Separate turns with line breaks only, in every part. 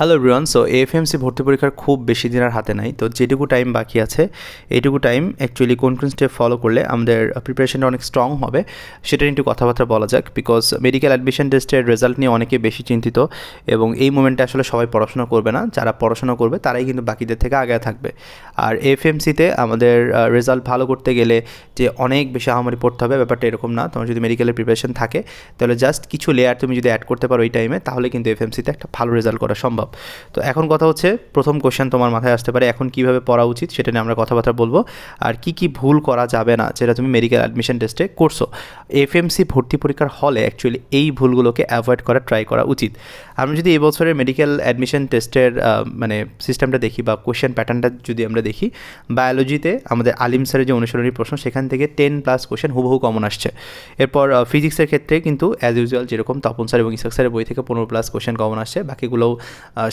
Hello everyone so FMC ভর্তি পরীক্ষার খুব বেশি দিন আর হাতে নাই, তো যেটুকু টাইম বাকি আছে এইটুকু টাইম অ্যাকচুয়ালি কোন কোন স্টেপ ফলো করলে আমাদের প্রিপারেশনটা অনেক স্ট্রং হবে, সেটা নিয়ে একটু কথাবার্তা বলা যাক বিকজ মেডিকেল অ্যাডমিশন টেস্টের রেজাল্ট নিয়ে অনেকে বেশি চিন্তিত, এবং এই মোমেন্টে আসলে সবাই পড়াশোনা করবে না, যারা পড়াশোনা করবে তারাই কিন্তু বাকিদের থেকে আগে থাকবে। আর এফএমসিতে আমাদের রেজাল্ট ভালো করতে গেলে যে অনেক বেশি আহামারি পড়তে হবে, ব্যাপারটা এরকম না, তোমার যদি মেডিকেলের প্রিপারেশন থাকে, তাহলে জাস্ট কিছু লেয়ার তুমি যদি অ্যাড করতে পারো ওই টাইমে তাহলে কিন্তু এফএমসিতে একটা ভালো রেজাল্ট করা সম্ভব। তো এখন কথা হচ্ছে, প্রথম কোশ্চেন তোমার মাথায় আসতে পারে, এখন কীভাবে পড়া উচিত সেটা নিয়ে আমরা কথাবার্তা বলব। আর কি কি ভুল করা যাবে না যেটা তুমি মেডিকেল অ্যাডমিশন টেস্টে করছ। এফএমসি ভর্তি পরীক্ষার হলে অ্যাকচুয়ালি এই ভুলগুলোকে অ্যাভয়েড করা ট্রাই করা উচিত। আমরা যদি এই বছরের মেডিকেল অ্যাডমিশন টেস্টের মানে সিস্টেমটা দেখি বা কোশ্চেন প্যাটার্নটা যদি আমরা দেখি বায়োলজিতে আমাদের আলিম স্যারের যে অনুসরণী প্রশ্ন, সেখান থেকে টেন প্লাস কোশ্চেন হুবহু কমন আসছে। এরপর ফিজিক্সের ক্ষেত্রে কিন্তু অ্যাজ ইউজুয়াল যেরকম তপন স্যার এবং ইসাক স্যারের বই থেকে পনেরো প্লাস কোশ্চেন কমন আসছে, বাকিগুলোও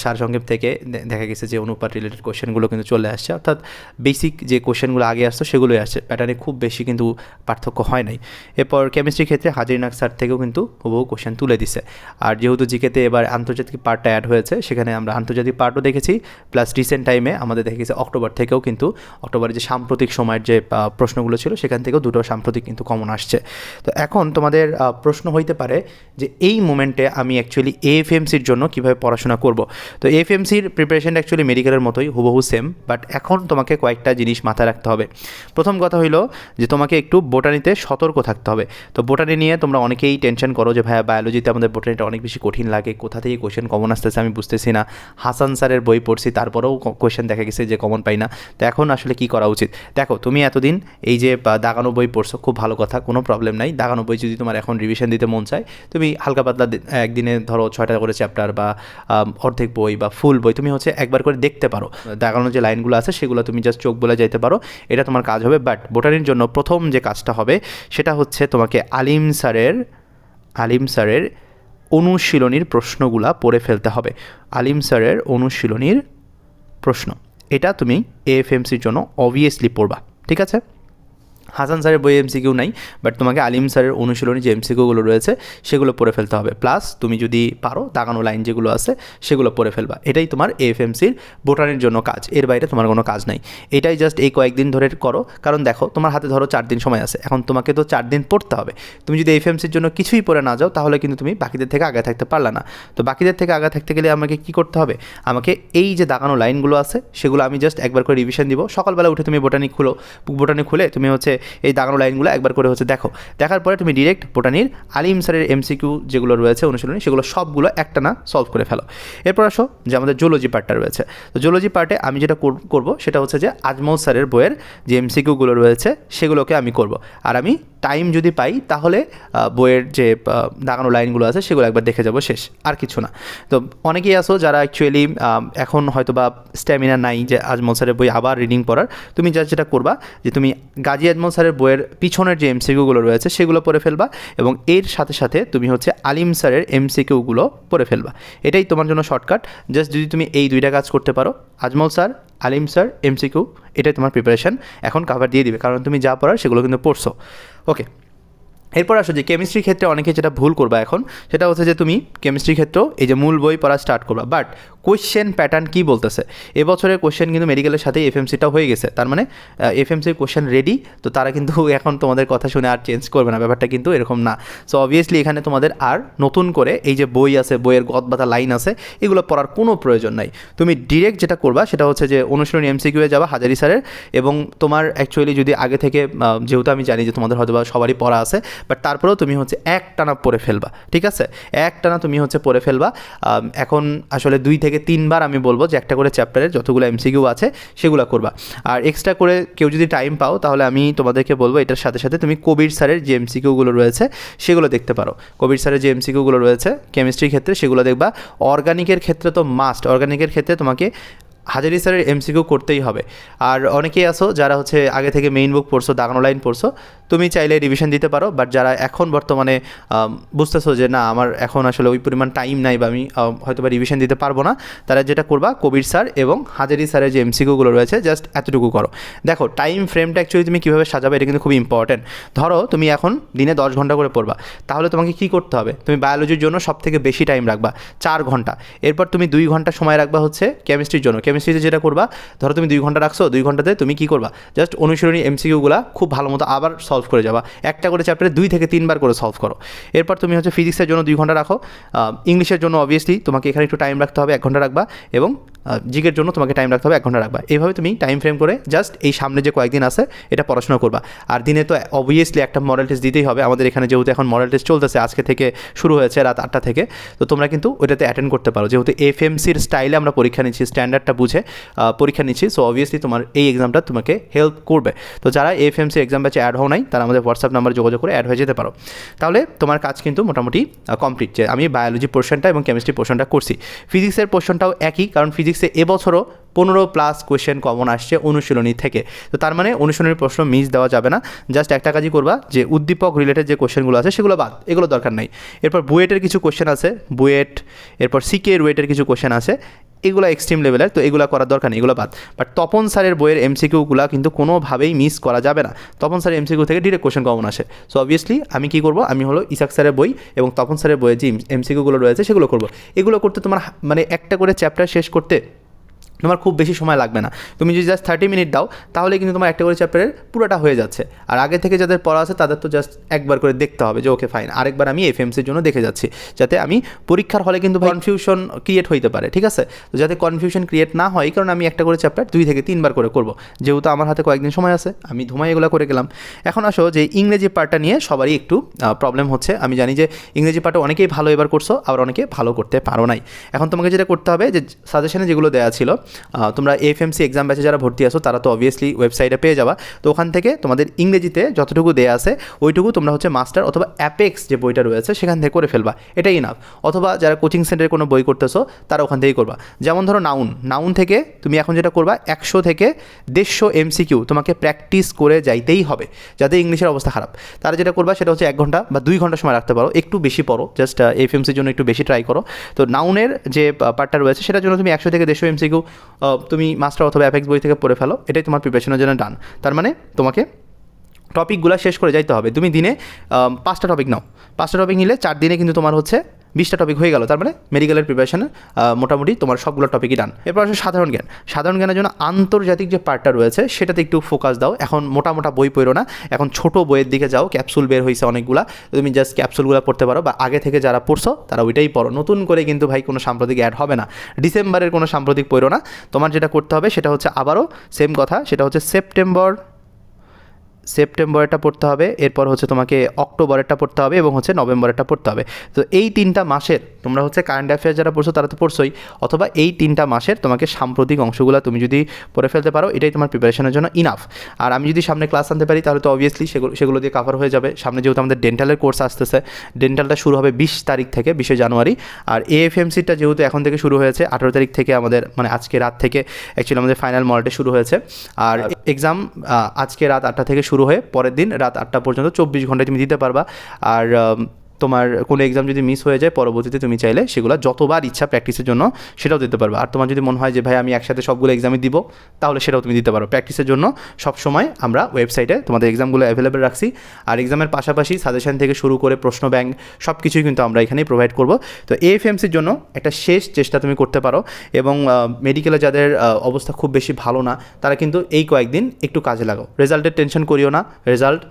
সারসংক্ষেপ থেকে দেখা গেছে যে অনুপাত রিলেটেড কোশ্চেনগুলো কিন্তু চলে আসছে। অর্থাৎ বেসিক যে কোশ্চেনগুলো আগে আসতো সেগুলোই আসছে। প্যাটার্নে খুব বেশি কিন্তু পার্থক্য হয় নাই। এরপর কেমিস্ট্রির ক্ষেত্রে হাজিরনাক স্যার থেকেও কিন্তু হুবহু কোশ্চেন তুলে দিছে। আর যেহেতু জিকেতে এবার আন্তর্জাতিক পার্টটা অ্যাড হয়েছে, সেখানে আমরা আন্তর্জাতিক পার্টও দেখেছি। প্লাস রিসেন্ট টাইমে আমাদের দেখা গেছে অক্টোবর থেকেও কিন্তু অক্টোবরের যে সাম্প্রতিক সময়ের যে প্রশ্নগুলো ছিল, সেখান থেকেও দুটো সাম্প্রতিক কিন্তু কমন আসছে। তো এখন তোমাদের প্রশ্ন হইতে পারে যে এই মোমেন্টে আমি অ্যাকচুয়ালি এএফএমসির জন্য কীভাবে পড়াশোনা করব? তো এএফএমসির প্রিপারেশনটা অ্যাকচুয়ালি মেডিকেলের মতোই, হুবহু সেম বাট এখন তোমাকে কয়েকটা জিনিস মাথায় রাখতে হবে। প্রথম কথা হইল যে তোমাকে একটু বোটানিতে সতর্ক থাকতে হবে। তো বোটানি নিয়ে তোমরা অনেকেই টেনশন করো যে, ভাইয়া বায়োলজিতে আমাদের বোটানিটা অনেক বেশি কঠিন লাগে, কোথা থেকে কোশ্চেন কমন আসতেছে আমি বুঝতেছি না। হাসান স্যারের বই পড়ছি, তারপরেও কোশ্চেন দেখা গেছে যে কমন পাই না। তো এখন আসলে কি করা উচিত? দেখো, তুমি এতদিন এই যে দাগানো বই পড়ছো, খুব ভালো কথা, কোনো প্রবলেম নাই। দাগানো বই যদি তোমার এখন রিভিশন দিতে মন চায়, তুমি হালকা পাতলা একদিনে ধরো ছয়টা করে চ্যাপ্টার বা অর্ধেক বই বা ফুল বই তুমি হচ্ছে একবার করে দেখতে পারো। দাগানো যে লাইনগুলো আছে সেগুলো তুমি জাস্ট চোখ বলে যাইতে পারো। এটা তোমার কাজ হবে বাট বোটানির জন্য প্রথম যে কাজটা হবে সেটা হচ্ছে তোমাকে আলিম স্যারের আলিম স্যারের অনুশীলনীর প্রশ্নগুলা পড়ে ফেলতে হবে। আলিম স্যারের অনুশীলনীর প্রশ্ন। এটা তুমি এএফএমসির জন্য অবভিয়াসলি পড়বা, ঠিক আছে? হাসান স্যারের বই এমসিকিউ নাই বাট তোমাকে আলিম স্যারের অনুশীলনী যে এমসিকিউগুলো রয়েছে, সেগুলো পড়ে ফেলতে হবে। প্লাস তুমি যদি পারো দাগানো লাইন যেগুলো আছে, সেগুলো পড়ে ফেলবা। এটাই তোমার এএফএমসির বোটানের জন্য কাজ। এর বাইরে তোমার কোনো কাজ নাই। এটাই জাস্ট এই কয়েকদিন ধরে করো। কারণ দেখো, তোমার হাতে ধরো চার দিন সময় আছে। এখন তোমাকে তো চার দিন পড়তে হবে। তুমি যদি এফ এফএমসির জন্য কিছুই পড়ে না যাও, তাহলে কিন্তু তুমি বাকিদের থেকে আগে থাকতে পারলা না। তো বাকিদের থেকে আগে থাকতে গেলে আমাকে কি করতে হবে? আমাকে এই যে দাগানো লাইনগুলো আছে, সেগুলো আমি জাস্ট একবার করে রিভিশন দিব। সকালবেলা উঠে তুমি বোটানি খুলো। বোটানি খুলে তুমি হচ্ছে এই দাগানো লাইনগুলো একবার করে হচ্ছে দেখো। দেখার পরে তুমি ডিরেক্ট বোটানির আলিম স্যারের এমসিকিউ যেগুলো রয়েছে, অনুশীলনী, সেগুলো সবগুলো একটা না সলভ করে ফেলো। এরপর আসো যে আমাদের জুলজি পার্টটা রয়েছে। তো জুলজি পার্টে আমি যেটা কর- করব, সেটা হচ্ছে যে আজমল স্যারের বইয়ের যে এমসিকিউগুলো রয়েছে, সেগুলোকে আমি করব। আর আমি টাইম যদি পাই, তাহলে বইয়ের যে দাগানো লাইনগুলো আছে, সেগুলো একবার দেখে যাব শেষ। আর কিছু না। তো অনেকেই আসো যারা অ্যাকচুয়ালি এখন হয়তো বা স্ট্যামিনা নাই যে আজমল স্যারের বই আবার রিডিং পড়ার, তুমি যা যেটা করবা যে তুমি গাজী আজমল স্যারের বইয়ের পিছনের যে এমসিকিউগুলো রয়েছে, সেগুলো পড়ে ফেলবা এবং এর সাথে সাথে তুমি হচ্ছে আলিম স্যারের এমসিকিউগুলো পড়ে ফেলবা। এটাই তোমার জন্য শর্টকাট। জাস্ট যদি তুমি এই দুইটা কাজ করতে পারো, Ajmal sir, Alim sir, MCQ, এটাই তোমার প্রিপারেশন এখন কাভার দিয়ে দিবে, কারণ তুমি যা পড়ার সেগুলো কিন্তু পড়ছো। ওকে এরপর আসো যে কেমিস্ট্রির ক্ষেত্রে অনেকে যেটা ভুল করবা এখন, সেটা হচ্ছে যে তুমি কেমিস্ট্রির ক্ষেত্রেও এই যে মূল বই পড়া স্টার্ট করবা। বাট কোশ্চেন প্যাটার্ন কী বলতেছে? এবছরের কোয়েশ্চেন কিন্তু মেডিকেলের সাথে এফএমসিটাও হয়ে গেছে। তার মানে এফএমসির কোশ্চেন রেডি তো তারা কিন্তু এখন তোমাদের কথা শুনে আর চেঞ্জ করবে না। ব্যাপারটা কিন্তু এরকম না। সো অবভিয়াসলি এখানে তোমাদের আর নতুন করে এই যে বই আছে, বইয়ের গদ বাতা লাইন আছে, এগুলো পড়ার কোনো প্রয়োজন নাই। তুমি ডিরেক্ট যেটা করবা, সেটা হচ্ছে যে অনুশীলনী এমসিকিউয়ে যাবা হাজারি স্যারের এবং তোমার অ্যাকচুয়ালি যদি আগে থেকে যেহেতু আমি জানি যে তোমাদের হয়তো সবারই পড়া আছে বাট তারপরেও তুমি হচ্ছে এক টানা পড়ে ফেলবা, ঠিক আছে? এক টানা তুমি হচ্ছে পড়ে ফেলবা। এখন আসলে দুই থেকে তিনবার আমি বলব যে একটা করে চ্যাপ্টারের যতগুলো এমসিকিউ আছে সেগুলো করবা। আর এক্সট্রা করে কেউ যদি টাইম পাও, তাহলে আমি তোমাদেরকে বলব এটার সাথে সাথে তুমি কবির স্যারের যে এমসিকিউগুলো রয়েছে, সেগুলো দেখতে পারো। কবির স্যারের যে এমসিকিউগুলো রয়েছে কেমিস্ট্রির ক্ষেত্রে সেগুলো দেখবা। অর্গানিকের ক্ষেত্রে তো মাস্ট অর্গানিকের ক্ষেত্রে তোমাকে হাজারি স্যারের এমসিকিউ করতেই হবে। আর অনেকেই আসো যারা হচ্ছে আগে থেকে মেইন বুক পড়ছো, দাগানো লাইন পড়ছো, তুমি চাইলে রিভিশন দিতে পারো বাট যারা এখন বর্তমানে বুঝতেছো যে না, আমার এখন আসলে ওই পরিমাণ টাইম নাই বা আমি হয়তো বা রিভিশন দিতে পারব না, তারা যেটা করবা, কবির স্যার এবং হাজারি স্যারের যে এমসিকিউগুলো রয়েছে জাস্ট এতটুকু করো। দেখো টাইম ফ্রেমটা অ্যাকচুয়ালি তুমি কীভাবে সাজাবে, এটা কিন্তু খুব ইম্পর্টেন্ট ধরো, তুমি এখন দিনে দশ ঘণ্টা করে পড়বা, তাহলে তোমাকে কী করতে হবে? তুমি বায়োলজির জন্য সব থেকে বেশি টাইম রাখবা, চার ঘণ্টা। এরপর তুমি দুই ঘণ্টা সময় রাখবা হচ্ছে কেমিস্ট্রির জন্য। কেমিস্ট্রিতে যেটা করবা, ধরো তুমি দুই ঘণ্টা রাখছো, দুই ঘন্টাতে তুমি কী করবা? জাস্ট অনুশীলনী এমসিকিউগুলো খুব ভালো মতো আবার সলভ করে যাবা। একটা করে চ্যাপ্টারে দুই থেকে তিনবার করে সলভ করো। এরপর তুমি হচ্ছে ফিজিক্সের জন্য দুই ঘণ্টা রাখো। ইংলিশের জন্য অবভিয়াসলি তোমাকে এখানে একটু টাইম রাখতে হবে, এক ঘণ্টা রাখবা এবং জিকের জন্য তোমাকে টাইম রাখতে হবে এক ঘণ্টা রাখবা। এইভাবে তুমি টাইম ফ্রেম করে জাস্ট এই সামনে যে কয়েকদিন আছে, এটা পড়াশোনা করবা। আর দিনে তো অবভিয়াসলি একটা মডেল টেস্ট দিতেই হবে। আমাদের এখানে যেহেতু এখন মডেল টেস্ট চলতেছে, আজকে থেকে শুরু হয়েছে রাত আটটা থেকে, তো তোমরা কিন্তু ওইটাতে অ্যাটেন্ড করতে পারো। যেহেতু এফএমসির স্টাইলে আমরা পরীক্ষা নিচ্ছি স্ট্যান্ডার্ডটা বুঝে পরীক্ষা নিচ্ছি। সো অবভিয়াসলি তোমার এই এক্সামটা তোমাকে হেল্প করবে। তো যারা এফএমসি এক্সাম ব্যাচে অ্যাড হও নাই, তারা আমাদের হোয়াটসঅ্যাপ নাম্বার যোগাযোগ করে অ্যাড হয়ে যেতে পারো। তাহলে তোমার কাজ কিন্তু মোটামুটি কমপ্লিট যে আমি বায়োলজি পোর্শনটা এবং কেমিস্ট্রি পোর্শনটা করছি। ফিজিক্সের পোর্শনটাও একই, কারণ ফিজিক্সে এবছরও পনেরো প্লাস কোয়েশ্চেন কমন আসছে অনুশীলনী থেকে। তো তার মানে অনুশীলনীর প্রশ্ন মিস দেওয়া যাবে না। জাস্ট একটা কাজই করবা যে উদ্দীপক রিলেটেড যে কোয়েশ্চেনগুলো আছে সেগুলো বাদ, এগুলো দরকার নাই। এরপর বুয়েটের কিছু কোয়েশ্চেন আছে, বুয়েট, এরপর সিকে রুয়েটের কিছু কোয়েশ্চেন আছে। এগুলো এক্সট্রিম লেভেলের তো এগুলো করার দরকার নেই, এগুলো বাদ। বাট তপন স্যারের বইয়ের এমসিকিউগুলো কিন্তু কোনোভাবেই মিস করা যাবে না। তপন স্যারের এমসিকিউ থেকে ডিরেক্ট কোয়েশন কমন আসে। সো অবভিয়াসলি আমি কী করব? আমি হলো ইসাক স্যারের বই এবং তপন স্যারের বইয়ের যে এমসিকিউগুলো রয়েছে, সেগুলো করব। এগুলো করতে তোমার মানে একটা করে চ্যাপ্টার শেষ করতে তোমার খুব বেশি সময় লাগবে না। তুমি যদি জাস্ট থার্টি মিনিট দাও, তাহলে কিন্তু তোমার একটা করে চ্যাপ্টারের পুরোটা হয়ে যাচ্ছে। আর আগে থেকে যাদের পড়া আছে, তাদের তো জাস্ট একবার করে দেখতে হবে যে ওকে ফাইন আরেকবার আমি এফএমসির জন্য দেখে যাচ্ছি। যাতে আমি পরীক্ষার হলে কিন্তু কনফিউশন ক্রিয়েট হইতে পারে, ঠিক আছে? তো যাতে কনফিউশন ক্রিয়েট না হয় কারণ আমি একটা করে চ্যাপ্টার দুই থেকে তিনবার করে করব। যেহেতু আমার হাতে কয়েকদিন সময় আছে, আমি ধুমাই এগুলো করে গেলাম। এখন আসো যে ইংরেজি পার্টটা নিয়ে সবারই একটু প্রবলেম হচ্ছে। আমি জানি যে ইংরেজি পার্টে অনেকেই ভালো এবার করছ, আবার অনেকে ভালো করতে পারো নাই। এখন তোমাকে যেটা করতে হবে যে সাজেশনে যেগুলো দেওয়া ছিল তোমরা এফএমসি এক্সাম ব্যাচে যারা ভর্তি আসো তারা তো অবভিয়াসলি ওয়েবসাইটে পেয়ে যাবা। তো ওখান থেকে তোমাদের ইংরেজিতে যতটুকু দেয়া আছে, ওইটুকু তোমরা হচ্ছে মাস্টার অথবা অ্যাপেক্স যে বইটা রয়েছে, সেখান থেকে করে ফেলবা। এটাই ইনাফ অথবা যারা কোচিং সেন্টারে কোনো বই করতেছো, তারা ওখান থেকেই করবা। যেমন ধরো নাউন নাউন থেকে তুমি এখন যেটা করবা, একশো থেকে দেড়শো এমসিকিউ তোমাকে প্র্যাকটিস করে যাইতেই হবে, যাতে ইংলিশের অবস্থা খারাপ। তারা যেটা করবা, সেটা হচ্ছে এক ঘণ্টা বা দুই ঘণ্টা সময় রাখতে পারো। একটু বেশি পড়ো জাস্ট এফএমসির জন্য একটু বেশি ট্রাই করো। তো নাউনের যে পার্টটা রয়েছে, সেটার জন্য তুমি একশো থেকে দেড়শো এমসিকিউ তুমি মাস্টার অথবা অ্যাপেক্স বই থেকে পড়ে ফেলো, এটাই তোমার প্রিপারেশনের জন্য ডান তার মানে তোমাকে টপিকগুলো শেষ করে যাইতে হবে। তুমি দিনে পাঁচটা টপিক নাও। পাঁচটা টপিক নিলে চার দিনে কিন্তু তোমার হচ্ছে বিশটা টপিক হয়ে গেল। তার মানে মেডিকেলের প্রিপারেশনে মোটামুটি তোমার সবগুলো টপিকই ডান এরপর আসলে সাধারণ জ্ঞান। সাধারণ জ্ঞানের জন্য আন্তর্জাতিক যে পার্টটা রয়েছে, সেটাতে একটু ফোকাস দাও। এখন মোটা মোটা বই পড়ো না। এখন ছোট বইয়ের দিকে যাও। ক্যাপসুল বের হয়েছে অনেকগুলা। তুমি জাস্ট ক্যাপসুলগুলো পড়তে পারো বা আগে থেকে যারা পড়ছো, তারা ওইটাই পড়ো। নতুন করে কিন্তু ভাই কোনো সাম্প্রতিক অ্যাড হবে না। ডিসেম্বরের কোনো সাম্প্রতিক পড়ো না। তোমার যেটা করতে হবে, সেটা হচ্ছে আবারও সেম কথা, সেটা হচ্ছে সেপ্টেম্বর সেপ্টেম্বরেরটা পড়তে হবে, এরপর হচ্ছে তোমাকে অক্টোবরেরটা পড়তে হবে এবং হচ্ছে নভেম্বরেরটা পড়তে হবে। তো এই তিনটা মাসের তোমরা হচ্ছে কারেন্ট অ্যাফেয়ার যারা পড়ছো তারা তো পড়ছোই, অথবা এই তিনটা মাসের তোমাকে সাম্প্রতিক অংশগুলো তুমি যদি পড়ে ফেলতে পারো, এটাই তোমার প্রিপারেশনের জন্য ইনাফ আর আমি যদি সামনে ক্লাস আনতে পারি, তাহলে তো অবভিয়াসলি সেগুলো সেগুলো দিয়ে কাভার হয়ে যাবে। সামনে যেহেতু আমাদের ডেন্টালের কোর্স আসতেছে ডেন্টালটা শুরু হবে বিশ তারিখ থেকে, বিশে জানুয়ারি। আর এএফএমসিটা যেহেতু এখন থেকে শুরু হয়েছে, আঠেরো তারিখ থেকে আমাদের মানে আজকে রাত থেকে অ্যাকচুয়ালি আমাদের ফাইনাল মলটে শুরু হয়েছে। আর এক্সাম আজকে রাত আটটা থেকে শুরু হয়ে পরের দিন রাত আটটা পর্যন্ত চব্বিশ ঘন্টায় তুমি দিতে পারবা। আর তোমার কোনো এক্সাম যদি মিস হয়ে যায়, পরবর্তীতে তুমি চাইলে সেগুলো যতবার ইচ্ছা প্র্যাকটিসের জন্য সেটাও দিতে পারবে। আর তোমার যদি মনে হয় যে, ভাই, আমি একসাথে সবগুলো এক্সামে দিব তাহলে সেটাও তুমি দিতে পারো। প্র্যাকটিসের জন্য সবসময় আমরা ওয়েবসাইটে তোমাদের এক্সামগুলো অ্যাভেলেবেল রাখছি। আর এক্সামের পাশাপাশি সাজেশন থেকে শুরু করে প্রশ্ন ব্যাংক সব কিছুই কিন্তু আমরা এখানেই প্রোভাইড করব। তো এএফএমসির জন্য একটা শেষ চেষ্টা তুমি করতে পারো এবং মেডিকেলে যাদের অবস্থা খুব বেশি ভালো না, তারা কিন্তু এই কয়েকদিন একটু কাজে লাগাও। রেজাল্টের টেনশন করিও না। রেজাল্ট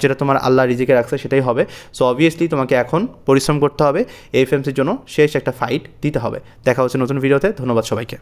যেটা তোমার আল্লাহ রিজিকে রাখছে সেটাই হবে। সো অবভিয়াসলি তোমাকে এখন পরিশ্রম করতে হবে এফএমসির জন্য শেষ একটা ফাইট দিতে হবে। দেখা হচ্ছে নতুন ভিডিওতে ধন্যবাদ সবাইকে।